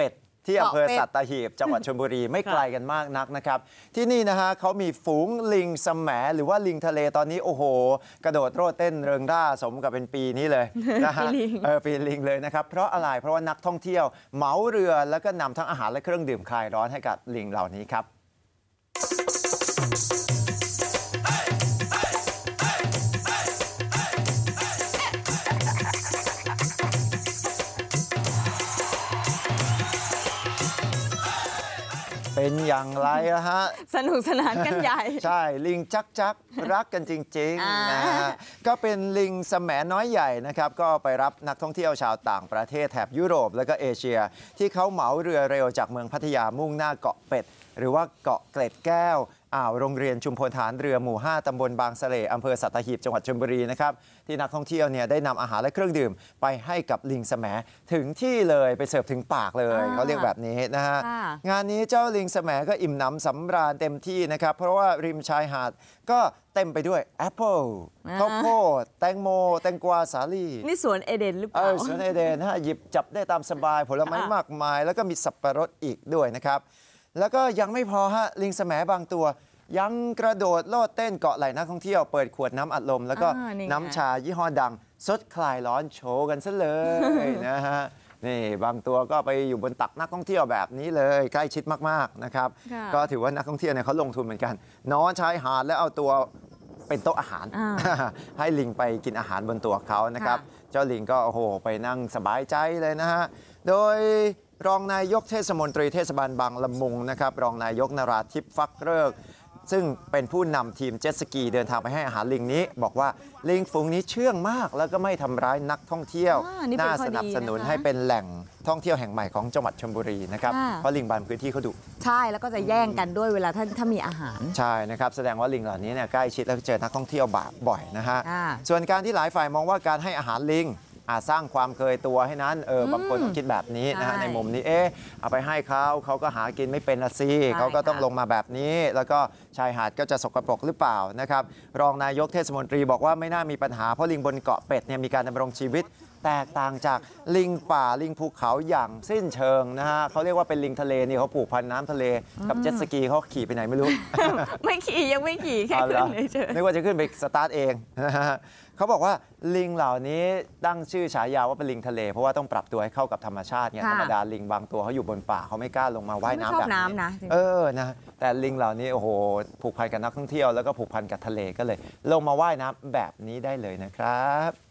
เป็ดที่อำเภอเกาะเป็ดสัตหีบจังหวัดชลบุรีไม่ไกลกันมากนักนะครับ ที่นี่นะฮะเขามีฝูงลิงสมแหมหรือว่าลิงทะเลตอนนี้โอ้โห กระโดดโลดเต้นเริงร่าสมกับเป็นปีนี้เลยนะฮะปีลิงเออปีลิงเลยนะครับ เพราะอะไรเพราะว่านักท่องเที่ยวเหมาเรือแล้วก็นำทั้งอาหารและเครื่องดื่มคลายร้อนให้กับลิงเหล่านี้ครับ เป็นอย่างไรละฮะ สนุกสนานกันใหญ่ ใช่ ลิงจักจักรักกันจริงอ่าๆนะฮะก็เป็นลิงแสมน้อยใหญ่นะครับ ก็ไปรับนักท่องเที่ยวชาวต่างประเทศแถบยุโรปและก็เอเชีย ที่เขาเหมาเรือเร็วจากเมืองพัทยามุ่งหน้าเกาะเป็ด หรือว่าเกาะเกล็ดแก้ว อ่าวโรงเรียนชุมพลฐานเรือหมู่ 5ตำบลบางสะเลอำเภอสัตหีบจังหวัดชลบุรีนะครับที่นักท่องเที่ยวเนี่ยได้นำอาหารและเครื่องดื่ม ไปให้กับลิงแสมถึงที่เลยไปเสิร์ฟถึงปากเลยอ่าเขาเรียกแบบนี้นะฮะค่ะงานนี้เจ้าลิงแสมก็อิ่มหนำสำราญเต็มที่นะครับ เพราะว่าริมชายหาดก็เต็มไปด้วยแอปเปิลอ่าข้าวโพดแตงโม แตงกวาสาลี่ นี่สวนเอเดนหรือเปเอล่าอสวนเอเดนนะฮะหยิบจับได้ตามสบายผลไม้ค่ะมากมาย แล้วก็มีสับปะรดอีกด้วยนะครับ แล้วก็ยังไม่พอฮะลิงแสมบางตัว ยังกระโดดโลดเต้นเกาะไหล่นักท่องเที่ยวเปิดขวดน้ำอัดลม แล้วก็อ่านี่ไงน้ำชายี่ห้อดังซดคลายร้อนโชว์กันซะเลยนะฮะนี่บางตัวก็ไปอยู่บนตักนักท่องเที่ยวแบบนี้เลยใกล้ชิดมากๆนะครับค่ะก็ถือว่านักท่องเที่ยวเนี่ยเขาลงทุนเหมือนกันนอนชายหาดแล้วเอาตัวเป็นโต๊ะอาหารอ่าให้ลิงไปกินอาหารบนตัวเขานะครับค่ะเจ้าลิงก็โอ้โหไปนั่งสบายใจเลยนะฮะโดย รองนายกเทศมนตรีเทศบาลบางละมุงนะครับรองนายกนราธิปฟักเริกซึ่งเป็นผู้นำทีมเจ็ตสกีเดินทางไปให้อาหารลิงนี้ บอกว่าลิงฝูงนี้เชื่องมาก แล้วก็ไม่ทำร้ายนักท่องเที่ยวอ่านี่เป็นน่าข้อสนับสนุนดีนะคะให้เป็นแหล่งท่องเที่ยวแห่งใหม่ของจังหวัดชลบุรีนะครับค่ะเพราะลิงบางพื้นที่เขาดุใช่แล้วก็จะแย่งกันด้วยเวลาถ้าถ้ามีอาหารใช่นะครับแสดงว่าลิงเหล่านี้เนี่ยใกล้ชิดแล้วก็เจอนักท่องเที่ยวบ่าบ่อยนะฮะอ่าส่วนการที่หลายฝ่ายมองว่าการให้อาหารลิงอาจ สร้างความเคยตัวให้นั้นเออบางคนก็คิดแบบนี้นะฮะใช่ในมุมนี้เอ๊ะเอาไปให้เขาเขาก็หากินไม่เป็นละสิใช่เขาก็ต้องค่ะลงมาแบบนี้ แล้วก็ชายหาดก็จะสกปรกหรือเปล่านะครับรองนายกเทศมนตรีบอกว่าไม่น่ามีปัญหาเพราะลิงบนเกาะเป็ดเนี่ยมีการดำรงชีวิต แตกต่างจากลิงป่าลิงภูเขาอย่างสิ้นเชิงนะฮะเขาเรียกว่าเป็นลิงทะเลนี่เขาผูกพันน้ำทะเลกับเจ็ตสกีเขาขี่ไปไหนไม่รู้ ไม่ขี่ยังไม่ขี่แค่เอาขึ้ละนเฉยนึกว่าจะขึ้นไปสตาร์ทเองนะฮะเขาบอกว่าลิงเหล่านี้ตั้งชื่อฉายาว่าเป็นลิงทะเล เพราะว่าต้องปรับตัวให้เข้ากับธรรมชาติไงค่ะธรรมดาลิงบางตัวเขาอยู่บนป่าเขาไม่กล้าลงมาว่ายไม่น้ำชอบแบบน้ำนะจริงเออนะแต่ลิงเหล่านี้โอ้โหผูกพันกับนักท่องเที่ยวแล้วก็ผูกพันกับทะเลก็เลย ลงมาว่ายน้ำแบบนี้ได้เลยนะครับ